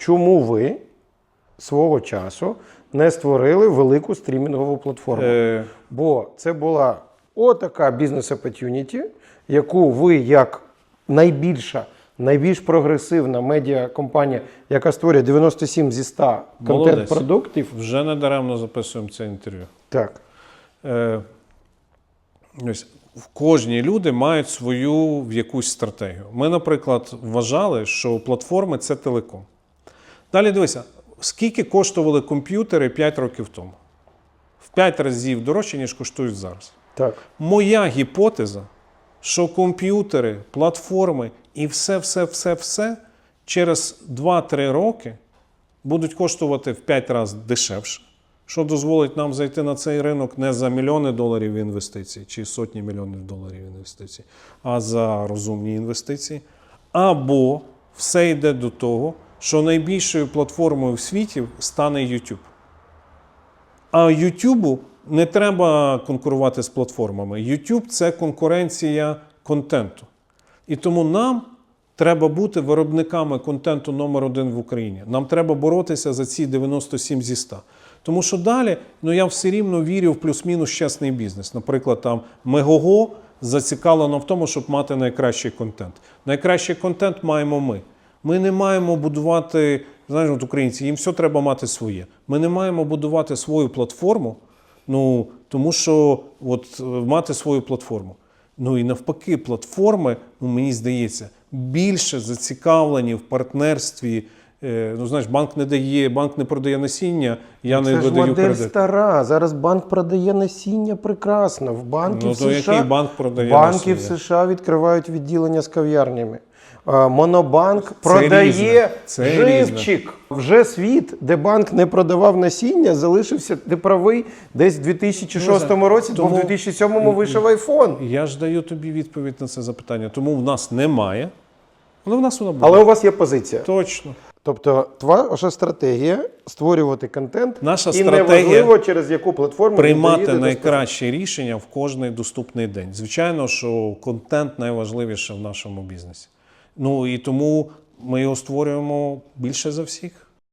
Чому ви свого часу не створили велику стрімінгову платформу? Е, Бо це була отака бізнес opportunity, яку ви як найбільша, найбільш прогресивна медіакомпанія, яка створює 97 зі 100 Молодець. контент-продуктів. вже не даремно записуємо це інтерв'ю. Так. Е, ось, в кожній люди мають свою в якусь стратегію. Ми, наприклад, вважали, що платформи це телеком. Далі дивися, скільки коштували комп'ютери 5 років тому? В 5 разів дорожче, ніж коштують зараз. Так. Моя гіпотеза, що комп'ютери, платформи і все, все, все, все через 2-3 роки будуть коштувати в 5 разів дешевше, що дозволить нам зайти на цей ринок не за мільйони доларів інвестицій чи сотні мільйонів доларів інвестицій, а за розумні інвестиції. Або все йде до того, що найбільшою платформою в світі стане YouTube. А Ютубу не треба конкурувати з платформами. YouTube – це конкуренція контенту. І тому нам треба бути виробниками контенту номер один в Україні. Нам треба боротися за ці 97 зі 100. Тому що далі, ну я все рівно вірю в плюс-мінус чесний бізнес. Наприклад, там Мегого зацікавлено в тому, щоб мати найкращий контент. Найкращий контент маємо ми. Ми не маємо будувати, знаєш, от українці, їм все треба мати своє. Ми не маємо будувати свою платформу, ну тому що от е, мати свою платформу. Ну і навпаки, платформи, ну мені здається, більше зацікавлені в партнерстві. Е, ну, знаєш, банк не дає, банк не продає насіння, я не Це ж видаю модель кредит. стара. Зараз банк продає насіння прекрасно. В банків Ну, то США, який банк продає банки в? США відкривають відділення з кав'ярнями. Монобанк Це продає. Це живчик. Вже світ, де банк не продавав насіння, залишився ти правий десь в 2006 Ну, році, бо тому- в 2007 вийшов айфон. Я ж даю тобі відповідь на це запитання. Тому в нас немає, але в нас вона буде. Але у вас є позиція. Точно. Тобто, ваша стратегія створювати контент Наша і стратегія неважливо через яку платформу Приймати найкращі рішення в кожний доступний день. Звичайно, що контент найважливіше в нашому бізнесі. Ну і тому ми його створюємо більше за всіх.